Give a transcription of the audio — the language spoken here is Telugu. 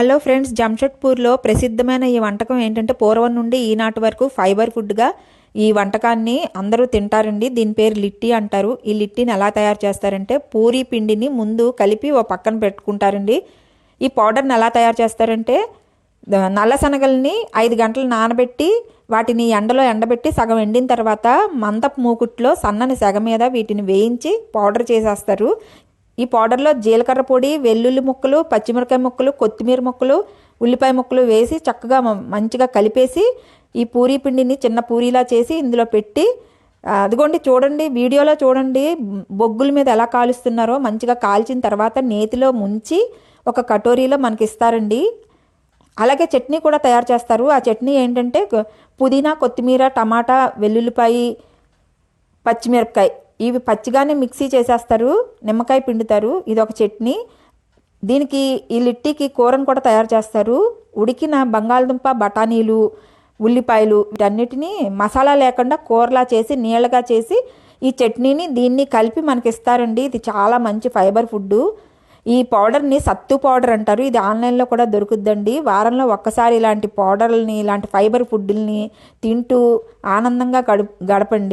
హలో ఫ్రెండ్స్ జంషెడ్పూర్లో ప్రసిద్ధమైన ఈ వంటకం ఏంటంటే పూర్వం నుండి ఈనాటి వరకు ఫైబర్ ఫుడ్గా ఈ వంటకాన్ని అందరూ తింటారండి. దీని పేరు లిట్టి అంటారు. ఈ లిట్టిని ఎలా తయారు చేస్తారంటే పూరీ పిండిని ముందు కలిపి ఓ పక్కన పెట్టుకుంటారండి. ఈ పౌడర్ని ఎలా తయారు చేస్తారంటే నల్ల శనగల్ని ఐదు గంటలు నానబెట్టి వాటిని ఎండలో ఎండబెట్టి సగం ఎండిన తర్వాత మందపు మూకుట్లో సన్నని సెగ మీద వీటిని వేయించి పౌడర్ చేసేస్తారు. ఈ పౌడర్లో జీలకర్ర పొడి వెల్లుల్లి ముక్కలు పచ్చిమిరకాయ ముక్కలు కొత్తిమీర ముక్కలు ఉల్లిపాయ ముక్కలు వేసి చక్కగా మంచిగా కలిపేసి ఈ పూరీ పిండిని చిన్న పూరీలా చేసి ఇందులో పెట్టి అదిగోండి చూడండి వీడియోలో చూడండి బొగ్గుల మీద ఎలా కాలుస్తున్నారో మంచిగా కాల్చిన తర్వాత నేతిలో ముంచి ఒక కటోరీలో మనకి ఇస్తారండి అలాగే చట్నీ కూడా తయారు చేస్తారు. ఆ చట్నీ ఏంటంటే పుదీనా కొత్తిమీర టమాటా వెల్లుల్లిపాయి పచ్చిమిరపకాయ ఇవి పచ్చిగానే మిక్సీ చేసేస్తారు నిమ్మకాయ పిండుతారు ఇది ఒక చట్నీ. దీనికి ఈ లిట్టీకి కూరను కూడా తయారు చేస్తారు. ఉడికిన బంగాళదుంప బఠానీలు ఉల్లిపాయలు వీటన్నిటిని మసాలా లేకుండా కూరలా చేసి నీళ్ళగా చేసి ఈ చట్నీని దీన్ని కలిపి మనకి ఇస్తారండి ఇది చాలా మంచి ఫైబర్ ఫుడ్ ఈ పౌడర్ని సత్తు పౌడర్ అంటారు. ఇది ఆన్లైన్లో కూడా దొరుకుద్దండి. వారంలో ఒక్కసారి ఇలాంటి పౌడర్లని ఇలాంటి ఫైబర్ ఫుడ్ని తింటూ ఆనందంగా గడుపు గడపండి.